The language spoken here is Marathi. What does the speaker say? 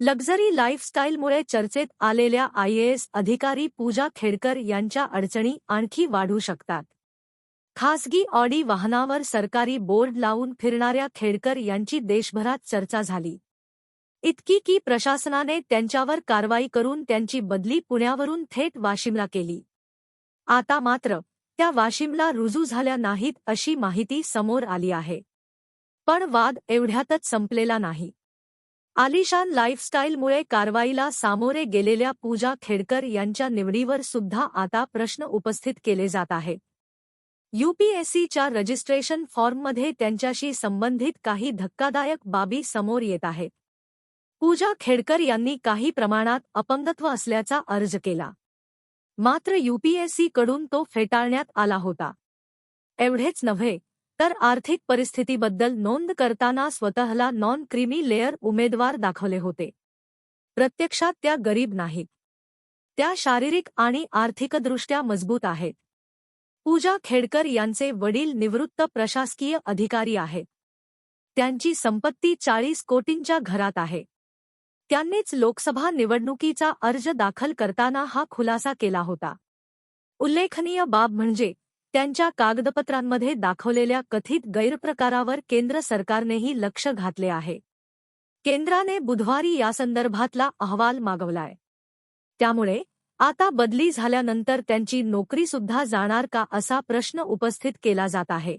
लक्झरी लाईफस्टाईलमुळे चर्चेत आलेल्या आयएएस अधिकारी पूजा खेडकर यांच्या अडचणी आणखी वाढू शकतात. खासगी ऑडी वाहनावर सरकारी बोर्ड लावून फिरणाऱ्या खेडकर यांची देशभरात चर्चा झाली. इतकी की प्रशासनाने त्यांच्यावर कारवाई करून त्यांची बदली पुण्यावरून थेट वाशिमला केली. आता मात्र त्या वाशिमला रुजू झाल्या नाहीत अशी माहिती समोर आली आहे. पण वाद एवढ्यातच संपलेला नाही. आलिशान लाईफस्टाईलमुळे कारवाईला सामोरे गेलेल्या पूजा खेडकर यांच्या निवडीवर सुद्धा आता प्रश्न उपस्थित केले जात आहेत. यूपीएससीच्या रजिस्ट्रेशन फॉर्ममध्ये त्यांच्याशी संबंधित काही धक्कादायक बाबी समोर येत आहेत. पूजा खेडकर यांनी काही प्रमाणात अपंगत्व असल्याचा अर्ज केला. मात्र यूपीएससीकडून तो फेटाळण्यात आला होता. एवढेच नव्हे तर आर्थिक परिस्थितीबद्दल नोंद करताना स्वतःला नॉन क्रीमी लेअर उमेदवार दाखवले होते. प्रत्यक्षात त्या गरीब नाहीत. त्या शारीरिक आणि आर्थिकदृष्ट्या मजबूत आहेत. पूजा खेडकर यांचे वडील निवृत्त प्रशासकीय अधिकारी आहेत. त्यांची संपत्ती चाळीस कोटींच्या घरात आहे. त्यांनीच लोकसभा निवडणुकीचा अर्ज दाखल करताना हा खुलासा केला होता. उल्लेखनीय बाब म्हणजे त्यांच्या कागदपत्रांमध्ये दाखवलेल्या कथित गैरप्रकारावर केंद्र सरकारनेही लक्ष घातले आहे. केंद्राने बुधवारी यासंदर्भातला अहवाल मागवलाय. त्यामुळे आता बदली झाल्यानंतर त्यांची नोकरीसुद्धा जाणार का असा प्रश्न उपस्थित केला जात आहे.